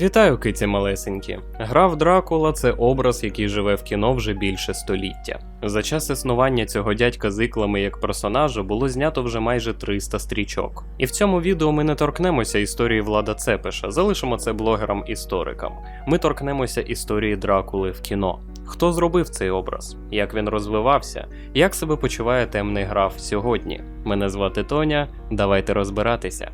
Вітаю, киці малесенькі. Гра в Дракула це образ, який живе в кіно вже більше століття. За час існування цього дядька з іклами як персонажа було знято вже майже 300 стрічок. І в цьому відео ми не торкнемося історії Влада Цепиша, залишимо це блогерам-історикам. Ми торкнемося історії Дракули в кіно. Хто зробив цей образ? Як він розвивався? Як себе почуває темний граф сьогодні? Мене звати Тоня. Давайте розбиратися.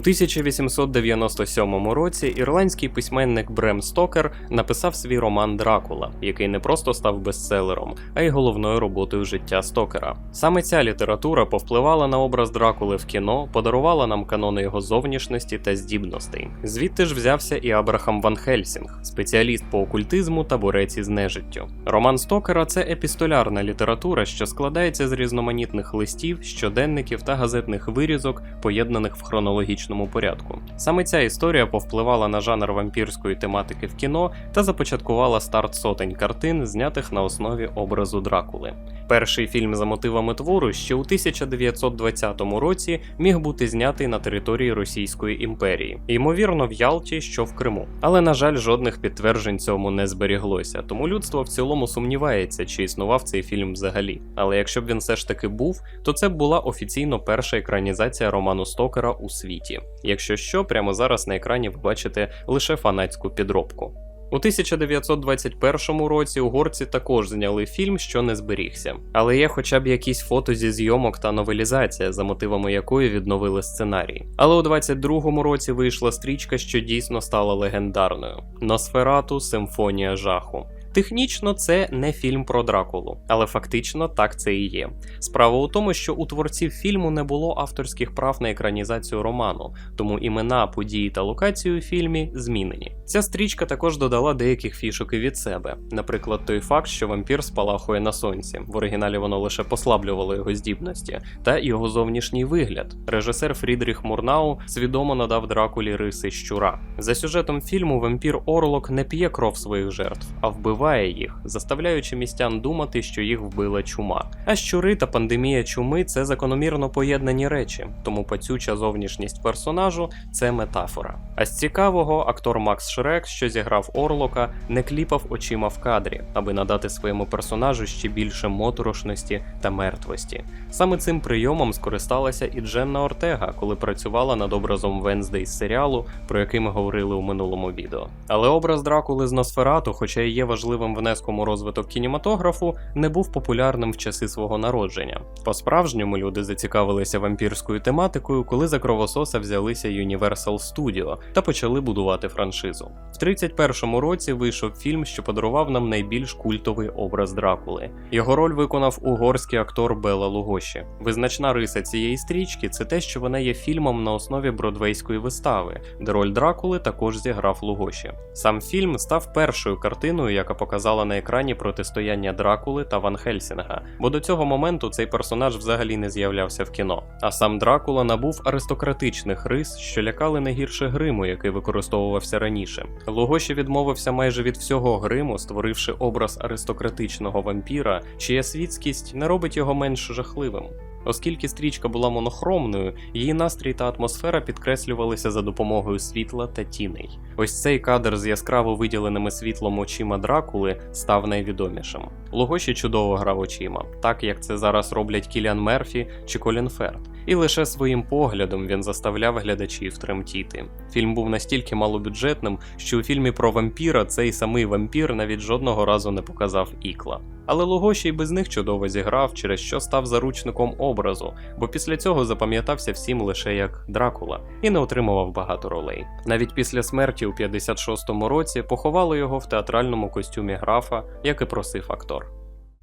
1897 році ірландський письменник Брем Стокер написав свій роман Дракула, який не просто став бестселером, а й головною роботою життя Стокера. Саме ця література повпливала на образ Дракули в кіно, подарувала нам канони його зовнішності та здібностей. Звідти ж взявся і Абрахам Ван Хельсінг, спеціаліст по окультизму та борець із нежиттю. Роман Стокера це епістолярна література, що складається з різноманітних листів, щоденників та газетних вирізок, поєднаних в хронологічному порядку. Саме ця історія повпливала на жанр вампірської тематики в кіно та започаткувала старт сотень картин, знятих на основі образу Дракули. Перший фільм за мотивами твору ще у 1920 році міг бути знятий на території Російської імперії, ймовірно, в Ялті, що в Криму. Але на жаль, жодних підтверджень цьому не зберіглося, тому людство в цілому сумнівається, чи існував цей фільм взагалі. Але якщо б він все ж таки був, то це б була офіційно перша екранізація роману Стокера у світі. Якщо що, прямо зараз на екрані ви бачите лише фанатську підробку. У 1921 році угорці також зняли фільм, що не зберігся, але є хоча б якісь фото зі зйомок та новелізація, за мотивами якої відновили сценарій. Але у 22-му році вийшла стрічка, що дійсно стала легендарною: Носферату Симфонія жаху. Технічно це не фільм про Дракулу, але фактично так це і є. Справа у тому, що у творців фільму не було авторських прав на екранізацію роману, тому імена, події та локації у фільмі змінені. Ця стрічка також додала деяких фішок і від себе, наприклад, той факт, що вампір спалахує на сонці. В оригіналі воно лише послаблювало його здібності, та його зовнішній вигляд. Режисер Фрідріх Мурнау свідомо надав Дракулі риси щура. За сюжетом фільму вампір Орлок не п'є кров своїх жертв, а вбиває їх, заставляючи містян думати, що їх вбила чума. А щури та пандемія чуми це закономірно поєднані речі, тому пацюча зовнішність персонажу це метафора. А з цікавого актор Макс Шрек, що зіграв Орлока, не кліпав очима в кадрі, аби надати своєму персонажу ще більше моторошності та мертвості. Саме цим прийомом скористалася і Дженна Ортега, коли працювала над образом Венздей з серіалу, про який ми говорили у минулому відео. Але образ Дракули з Носферату, хоча і є важливим внеском у розвиток кінематографу, не був популярним в часи свого народження. По-справжньому люди зацікавилися вампірською тематикою, коли за кровососа взялися Universal Studio та почали будувати франшизу. В 31-му році вийшов фільм, що подарував нам найбільш культовий образ Дракули. Його роль виконав угорський актор Бела Лугоші. Визначна риса цієї стрічки це те, що вона є фільмом на основі бродвейської вистави, де роль Дракули також зіграв Лугоші. Сам фільм став першою картиною, яка показала на екрані протистояння Дракули та Ван Хельсінга, бо до цього моменту цей персонаж взагалі не з'являвся в кіно. А сам Дракула набув аристократичних рис, що лякали не гірше гриму, який використовувався раніше. Лугоші відмовився майже від всього гриму, створивши образ аристократичного вампіра, чия світськість не робить його менш жахливим. Оскільки стрічка була монохромною, її настрій та атмосфера підкреслювалися за допомогою світла та тіней. Ось цей кадр з яскраво виділеними світлом очима Дракули став найвідомішим. Логоші чудово грав очима, так як це зараз роблять Кіліан Мерфі чи Колін Ферт. І лише своїм поглядом він заставляв глядачів тремтіти. Фільм був настільки малобюджетним, що у фільмі про вампіра цей самий вампір навіть жодного разу не показав ікла. Але Лугоші й без них чудово зіграв, через що став заручником образу, бо після цього запам'ятався всім лише як Дракула і не отримував багато ролей. Навіть після смерті у 56-му році поховали його в театральному костюмі графа, як і просив актор.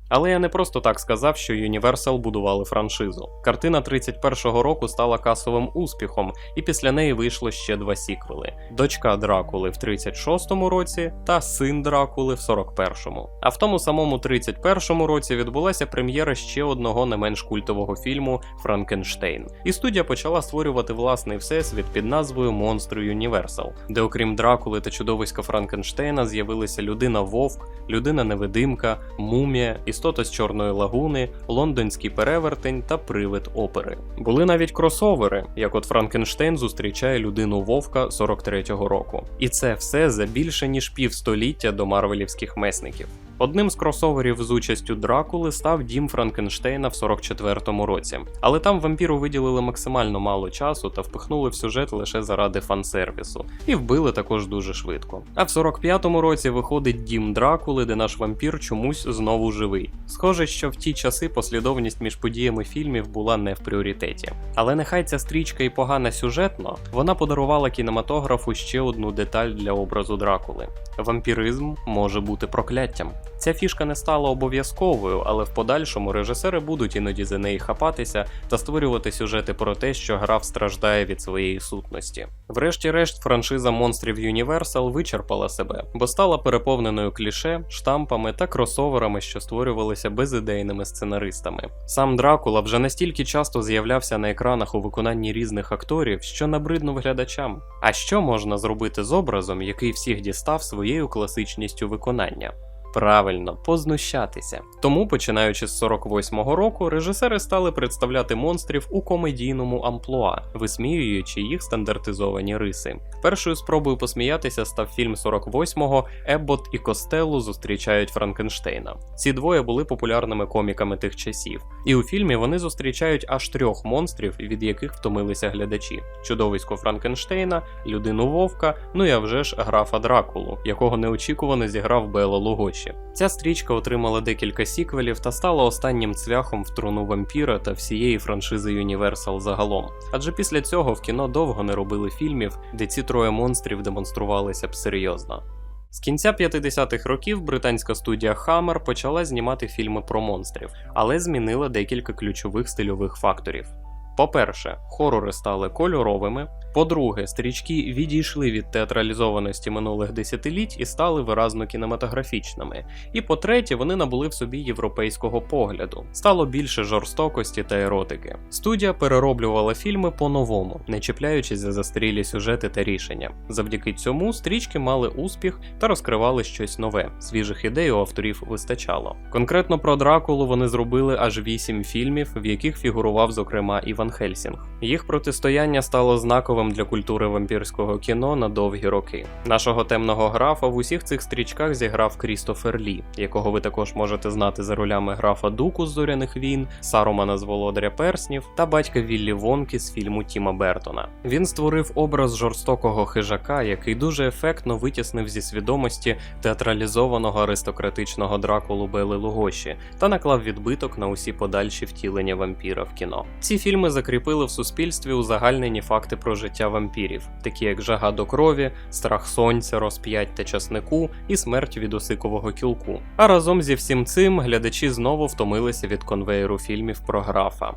Але я не просто так сказав, що Universal будували франшизу. Картина 31-го року стала касовим успіхом, і після неї вийшло ще два сіквели: Дочка Дракули в 36-му році та Син Дракули в 41-му. А в тому самому 31-му році відбулася прем'єра ще одного не менш культового фільму Франкенштейн. І студія почала створювати власний всесвіт під назвою Монстри Universal, де окрім Дракули та чудовиська Франкенштейна з'явилися людина Вовк, людина Невидимка, Мумія і істота з Чорної лагуни, лондонський перевертень та привид опери. Були навіть кросовери, як от Франкенштейн зустрічає людину Вовка 43-го року. І це все за більше ніж півстоліття до марвелівських месників. Одним з кросоверів з участю Дракули став дім Франкенштейна в 44-му році, але там вампіру виділили максимально мало часу та впихнули в сюжет лише заради фансервісу, і вбили також дуже швидко. А в 45-му році виходить дім Дракули, де наш вампір чомусь знову живий. Схоже, що в ті часи послідовність між подіями фільмів була не в пріоритеті. Але нехай ця стрічка і погана сюжетно, вона подарувала кінематографу ще одну деталь для образу Дракули: вампіризм може бути прокляттям. Ця фішка не стала обов'язковою, але в подальшому режисери будуть іноді за неї хапатися та створювати сюжети про те, що граф страждає від своєї сутності. Врешті-решт, франшиза монстрів Universal вичерпала себе, бо стала переповненою кліше, штампами та кросоверами, що створювалися безідейними сценаристами. Сам Дракула вже настільки часто з'являвся на екранах у виконанні різних акторів, що набриднув глядачам. А що можна зробити з образом, який всіх дістав своєю класичністю виконання? Правильно, познущатися. Тому, починаючи з 48-го року, режисери стали представляти монстрів у комедійному амплуа, висміюючи їх стандартизовані риси. Першою спробою посміятися став фільм 48-го Еббот і Костелло зустрічають Франкенштейна. Ці двоє були популярними коміками тих часів, і у фільмі вони зустрічають аж трьох монстрів, від яких втомилися глядачі: чудовисько Франкенштейна, людину Вовка, ну і вже ж графа Дракулу, якого неочікувано зіграв Бело Лугоші. Ця стрічка отримала декілька сіквелів та стала останнім цвяхом в труну вампіра та всієї франшизи Universal загалом. Адже після цього в кіно довго не робили фільмів, де ці троє монстрів демонструвалися б серйозно. З кінця 50-х років британська студія Hammer почала знімати фільми про монстрів, але змінила декілька ключових стильових факторів. По-перше, хорори стали кольоровими. По-друге, стрічки відійшли від театралізованості минулих десятиліть і стали виразно кінематографічними. І по-третє, вони набули в собі європейського погляду. Стало більше жорстокості та еротики. Студія перероблювала фільми по-новому, не чіпляючись за застарілі сюжети та рішення. Завдяки цьому стрічки мали успіх та розкривали щось нове. Свіжих ідей у авторів вистачало. Конкретно про Дракулу вони зробили аж вісім фільмів, в яких фігурував, зокрема, Іван Хельсінг. Їх протистояння стало знаковим для культури вампірського кіно на довгі роки. Нашого темного графа в усіх цих стрічках зіграв Крістофер Лі, якого ви також можете знати за ролями графа Дуку з зоряних війн, Сарумана з Володаря Перснів та батька Віллі Вонки з фільму Тіма Бертона. Він створив образ жорстокого хижака, який дуже ефектно витіснив зі свідомості театралізованого аристократичного дракулу Бели Лугоші та наклав відбиток на усі подальші втілення вампіра в кіно. Ці фільми закріпили в суспільстві узагальнені факти про життя вампірів, такі як жага до крові, страх сонця, розп'ять та часнику і смерть від осикового кілку. А разом зі всім цим глядачі знову втомилися від конвейеру фільмів про графа.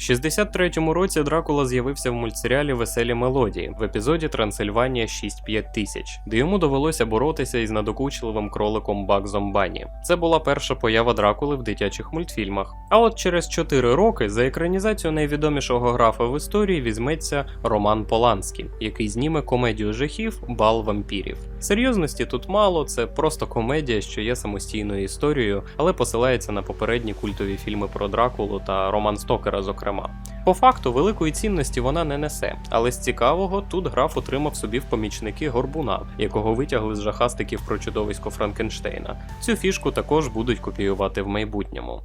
В 63-му році Дракула з'явився в мультсеріалі Веселі мелодії в епізоді Трансильванія 6-5 тисяч, де йому довелося боротися із надокучливим кроликом Багзом Бані. Це була перша поява Дракули в дитячих мультфільмах. А от через 4 роки за екранізацію найвідомішого графа в історії візьметься Роман Поланський, який зніме комедію жахів Бал вампірів. Серйозності тут мало, це просто комедія, що є самостійною історією, але посилається на попередні культові фільми про Дракулу та Роман Стокера, зокрема. По факту, великої цінності вона не несе, але з цікавого тут граф отримав собі в помічники горбуна, якого витягли з жахастиків про чудовисько Франкенштейна. Цю фішку також будуть копіювати в майбутньому.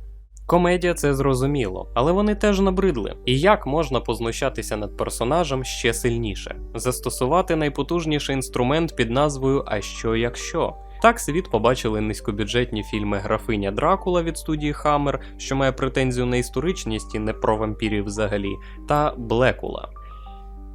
Комедія це зрозуміло, але вони теж набридли. І як можна познущатися над персонажем ще сильніше? Застосувати найпотужніший інструмент під назвою А що якщо? Так світ побачили низькобюджетні фільми Графиня Дракула від студії Хаммер, що має претензію на історичність і не про вампірів взагалі, та Блекула.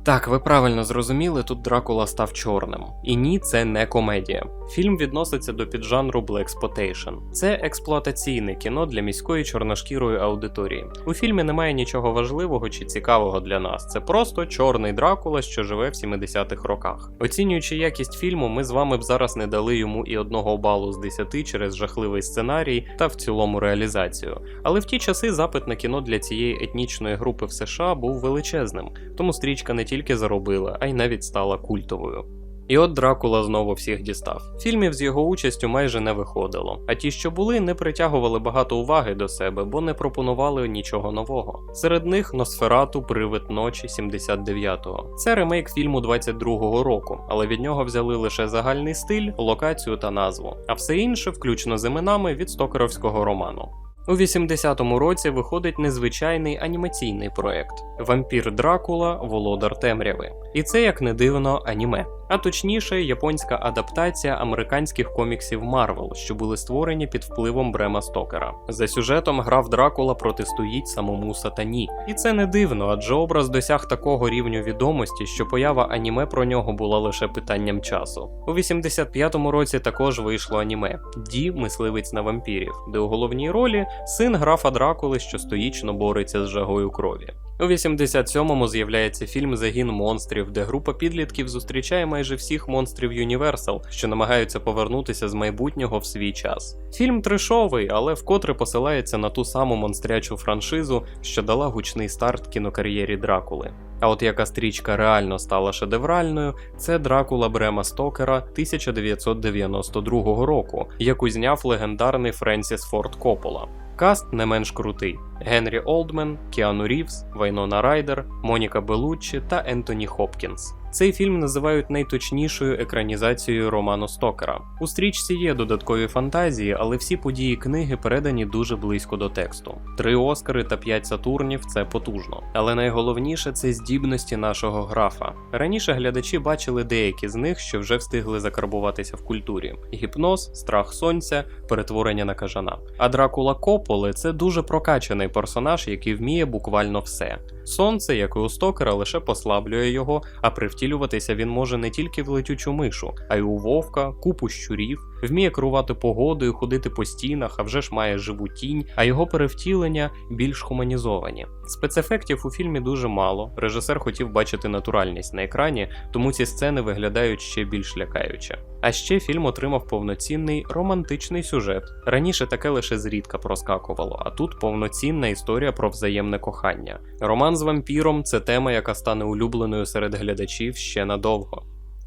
Так, ви правильно зрозуміли, тут Дракула став чорним. І ні, це не комедія. Фільм відноситься до піджанру Blaxploitation. Це експлуатаційне кіно для міської чорношкірої аудиторії. У фільмі немає нічого важливого чи цікавого для нас. Це просто чорний Дракула, що живе в 70-х роках. Оцінюючи якість фільму, ми з вами б зараз не дали йому і одного балу з 10 через жахливий сценарій та в цілому реалізацію. Але в ті часи запит на кіно для цієї етнічної групи в США був величезним, тому стрічка не тільки заробила, а й навіть стала культовою. І от Дракула знову всіх дістав. Фільмів з його участю майже не виходило, а ті, що були, не притягували багато уваги до себе, бо не пропонували нічого нового. Серед них Носферату Привид ночі 79-го. Це ремейк фільму 22-го року, але від нього взяли лише загальний стиль, локацію та назву, а все інше, включно з іменами від стокеровського роману. У 80-му році виходить незвичайний анімаційний проект Вампір Дракула Володар Темряви. І це, як не дивно, аніме. А точніше, японська адаптація американських коміксів Марвел, що були створені під впливом Брема Стокера. За сюжетом граф Дракула протистоїть самому сатані. І це не дивно, адже образ досяг такого рівню відомості, що поява аніме про нього була лише питанням часу. У 85-му році також вийшло аніме Ді, мисливець на вампірів, де у головній ролі син графа Дракули, що стоїчно бореться з жагою крові. У 87-му з'являється фільм Загін монстрів, де група підлітків зустрічає майже всіх монстрів Юніверсал, що намагаються повернутися з майбутнього в свій час. Фільм трешовий, але вкотре посилається на ту саму монстрячу франшизу, що дала гучний старт кінокар'єрі Дракули. А от яка стрічка реально стала шедевральною, це Дракула Брема Стокера 1992 року, яку зняв легендарний Френсіс Форд Коппола. Каст не менш крутий: Генрі Олдмен, Кіану Рівс, Вайнона Райдер, Моніка Белуччі та Ентоні Хопкінс. Цей фільм називають найточнішою екранізацією роману Стокера. У стрічці є додаткові фантазії, але всі події книги передані дуже близько до тексту. Три Оскари та п'ять Сатурнів це потужно. Але найголовніше це здібності нашого графа. Раніше глядачі бачили деякі з них, що вже встигли закарбуватися в культурі: гіпноз, страх сонця, перетворення на кажана. А Дракула Кополи це дуже прокачаний персонаж, який вміє буквально все. Сонце, як і у Стокера, лише послаблює його, а привтілюватися він може не тільки в летючу мишу, а й у вовка, купу щурів, вміє керувати погодою, ходити по стінах, а вже ж має живу тінь, а його перевтілення більш хуманізовані. Спецефектів у фільмі дуже мало. Режисер хотів бачити натуральність на екрані, тому ці сцени виглядають ще більш лякаюче. А ще фільм отримав повноцінний романтичний сюжет. Раніше таке лише зрідка проскакувало, а тут повноцінна історія про взаємне кохання. Роман з вампіром це тема, яка стане улюбленою серед глядачів ще надовго.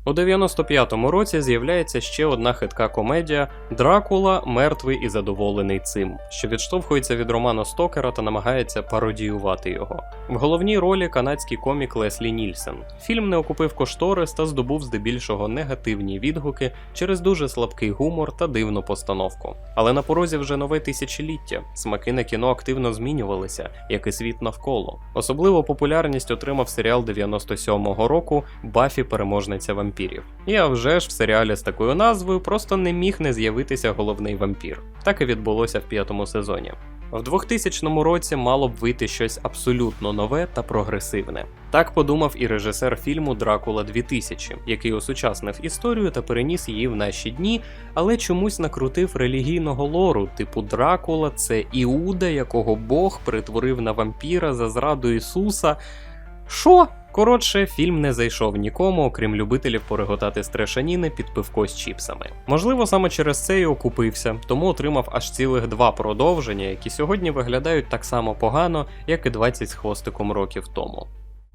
У 95-му році з'являється ще одна хитка комедія Дракула мертвий і задоволений цим, що відштовхується від роману Стокера та намагається пародіювати його. В головній ролі канадський комік Леслі Нільсен. Фільм не окупив кошторис та здобув здебільшого негативні відгуки через дуже слабкий гумор та дивну постановку. Але на порозі вже нове тисячоліття. Смаки на кіно активно змінювалися, як і світ навколо. Особливо популярність отримав серіал 97-го року Бафі переможниця вампірів вампірів. І а вже ж в серіалі з такою назвою просто не міг не з'явитися головний вампір. Так і відбулося в п'ятому сезоні. В 2000 році мало б вийти щось абсолютно нове та прогресивне. Так подумав і режисер фільму Дракула 2000, який осучаснив історію та переніс її в наші дні, але чомусь накрутив релігійного лору, типу Дракула це Іуда, якого Бог притворив на вампіра за зраду Ісуса. Що? Коротше, фільм не зайшов нікому, окрім любителів пореготати стрешаніни під пивко з чіпсами. Можливо, саме через це і окупився, тому отримав аж цілих два продовження, які сьогодні виглядають так само погано, як і 20 з хвостиком років тому.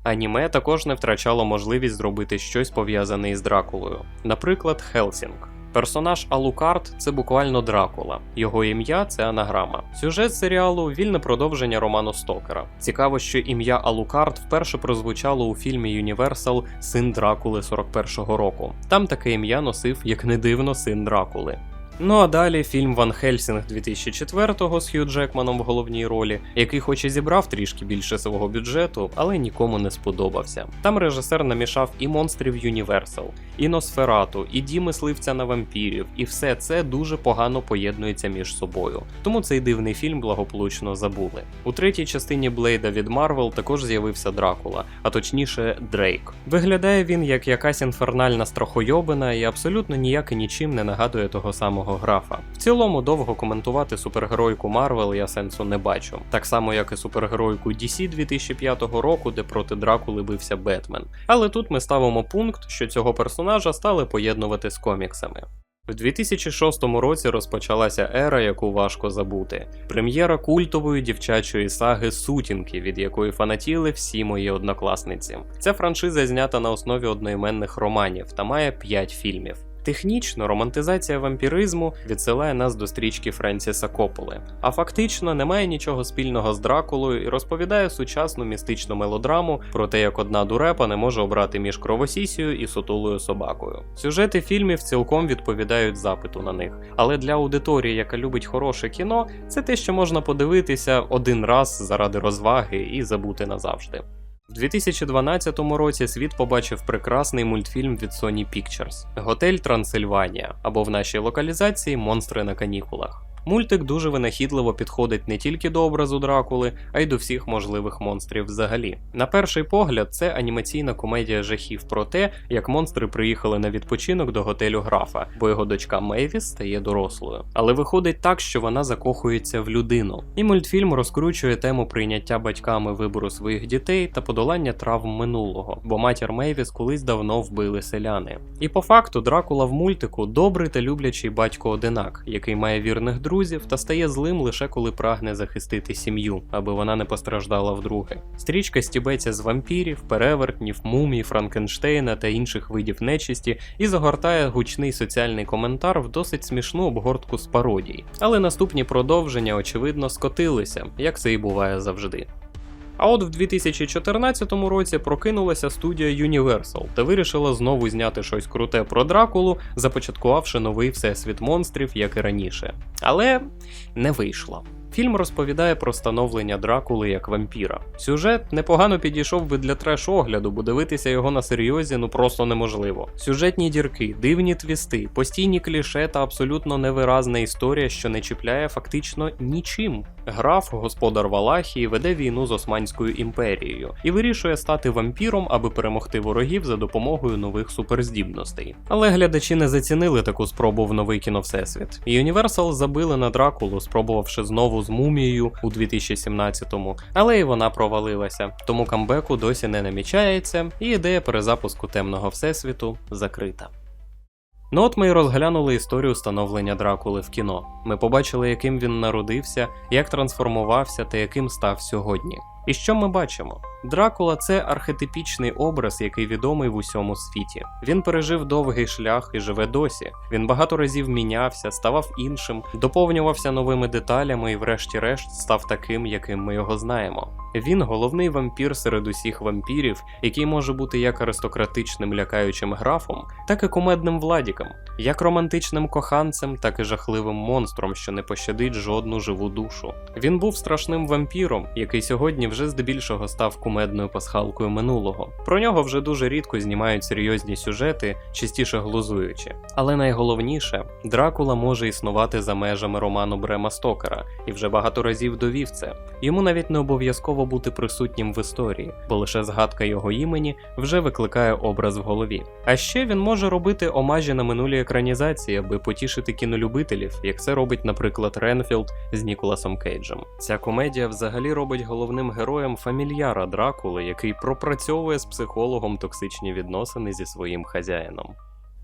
Аніме також не втрачало можливість зробити щось пов'язане із Дракулою, наприклад, Хелсінг. Персонаж Алукард це буквально Дракула, його ім'я це анаграма. Сюжет серіалу вільне продовження роману Стокера. Цікаво, що ім'я Алукард вперше прозвучало у фільмі Юніверсал Син Дракули 41-го року. Там таке ім'я носив, як не дивно, син Дракули. Ну а далі фільм Ван Хельсінг 2004-го з Хью Джекманом в головній ролі, який хоч і зібрав трішки більше свого бюджету, але нікому не сподобався. Там режисер намішав і монстрів Юніверсал, і Носферату, і Ді мисливця на вампірів, і все це дуже погано поєднується між собою. Тому цей дивний фільм благополучно забули. У третій частині Блейда від Марвел також з'явився Дракула, а точніше Дрейк. Виглядає він як якась інфернальна страхойобина і абсолютно ніяк і нічим не нагадує того самого графа. В цілому довго коментувати супергеройку Марвел я сенсу не бачу, так само як і супергеройку DC 2005 року, де проти Дракули бився Бетмен. Але тут ми ставимо пункт, що цього персонажа стали поєднувати з коміксами. В 2006 році розпочалася ера, яку важко забути. Прем'єра культової дівчачої саги Сутінки, від якої фанатіли всі мої однокласниці. Ця франшиза знята на основі одноіменних романів та має 5 фільмів. Технічно романтизація вампіризму відсилає нас до стрічки Френсіса Копполи, а фактично немає нічого спільного з Дракулою і розповідає сучасну містичну мелодраму про те, як одна дурепа не може обрати між кровосісію і сутулою собакою. Сюжети фільмів цілком відповідають запиту на них, але для аудиторії, яка любить хороше кіно, це те, що можна подивитися один раз заради розваги і забути назавжди. У 2012 році світ побачив прекрасний мультфільм від Sony Pictures Готель Трансильванія або в нашій локалізації Монстри на канікулах. Мультик дуже винахідливо підходить не тільки до образу Дракули, а й до всіх можливих монстрів взагалі. На перший погляд, це анімаційна комедія жахів про те, як монстри приїхали на відпочинок до готелю графа, бо його дочка Мейвіс стає дорослою. Але виходить так, що вона закохується в людину. І мультфільм розкручує тему прийняття батьками вибору своїх дітей та подолання травм минулого, бо матір Мейвіс колись давно вбили селяни. І по факту Дракула в мультику добрий та люблячий батько одинак, який має вірних друзів та стає злим лише коли прагне захистити сім'ю, аби вона не постраждала вдруге. Стрічка стібеться з вампірів, перевертнів, мумій, Франкенштейна та інших видів нечисті і загортає гучний соціальний коментар в досить смішну обгортку з пародій. Але наступні продовження, очевидно, скотилися, як це і буває завжди. А от в 2014 році прокинулася студія Universal та вирішила знову зняти щось круте про Дракулу, започаткувавши новий всесвіт монстрів, як і раніше. Але не вийшло. Фільм розповідає про становлення Дракули як вампіра. Сюжет непогано підійшов би для треш-огляду, бо дивитися його на серйозі ну просто неможливо. Сюжетні дірки, дивні твісти, постійні кліше та абсолютно невиразна історія, що не чіпляє фактично нічим. Граф, господар Валахії, веде війну з Османською імперією і вирішує стати вампіром, аби перемогти ворогів за допомогою нових суперздібностей. Але глядачі не зацінили таку спробу в новий кіновсесвіт. І Universal забили на Дракулу, спробувавши знову з мумією у 2017-му, але і вона провалилася, тому камбеку досі не намічається, і ідея перезапуску темного всесвіту закрита. Ну от ми і розглянули історію становлення Дракули в кіно. Ми побачили, яким він народився, як трансформувався та яким став сьогодні. І що ми бачимо? Дракула це архетипічний образ, який відомий в усьому світі. Він пережив довгий шлях і живе досі. Він багато разів мінявся, ставав іншим, доповнювався новими деталями і, врешті-решт, став таким, яким ми його знаємо. Він головний вампір серед усіх вампірів, який може бути як аристократичним лякаючим графом, так і кумедним владіком, як романтичним коханцем, так і жахливим монстром, що не пощадить жодну живу душу. Він був страшним вампіром, який сьогодні вже здебільшого став кумедною пасхалкою минулого. Про нього вже дуже рідко знімають серйозні сюжети, частіше глузуючи. Але найголовніше, Дракула може існувати за межами роману Брема Стокера і вже багато разів довів це. Йому навіть не обов'язково бути присутнім в історії, бо лише згадка його імені вже викликає образ в голові. А ще він може робити омажі на минулі екранізації, аби потішити кінолюбителів, як це робить, наприклад, Ренфілд з Ніколасом Кейджем. Ця комедія взагалі робить головним героєм фамільяра Дракули, який пропрацьовує з психологом токсичні відносини зі своїм хазяїном.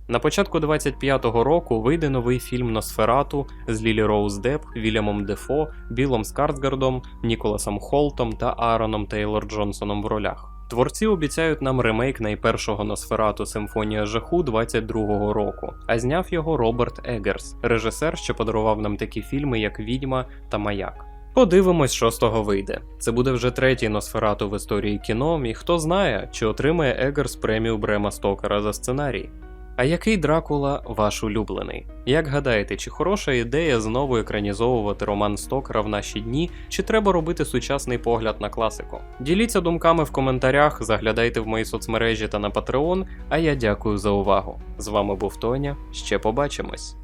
На початку 25-го року вийде новий фільм Носферату з Лілі Роуз Деп, Вільямом Дефо, Білом Скарсгардом, Ніколасом Холтом та Аароном Тейлор Джонсоном в ролях. Творці обіцяють нам ремейк найпершого Носферату Симфонія жаху 22-го року, а зняв його Роберт Егерс, режисер, що подарував нам такі фільми, як Відьма та Маяк. Подивимось, що з того вийде. Це буде вже третій Носферату в історії кіно, і хто знає, чи отримає Егерс премію Брема Стокера за сценарій. А який Дракула ваш улюблений? Як гадаєте, чи хороша ідея знову екранізовувати роман Стокера в наші дні, чи треба робити сучасний погляд на класику? Діліться думками в коментарях, заглядайте в мої соцмережі та на Patreon, а я дякую за увагу. З вами був Тоня. Ще побачимось.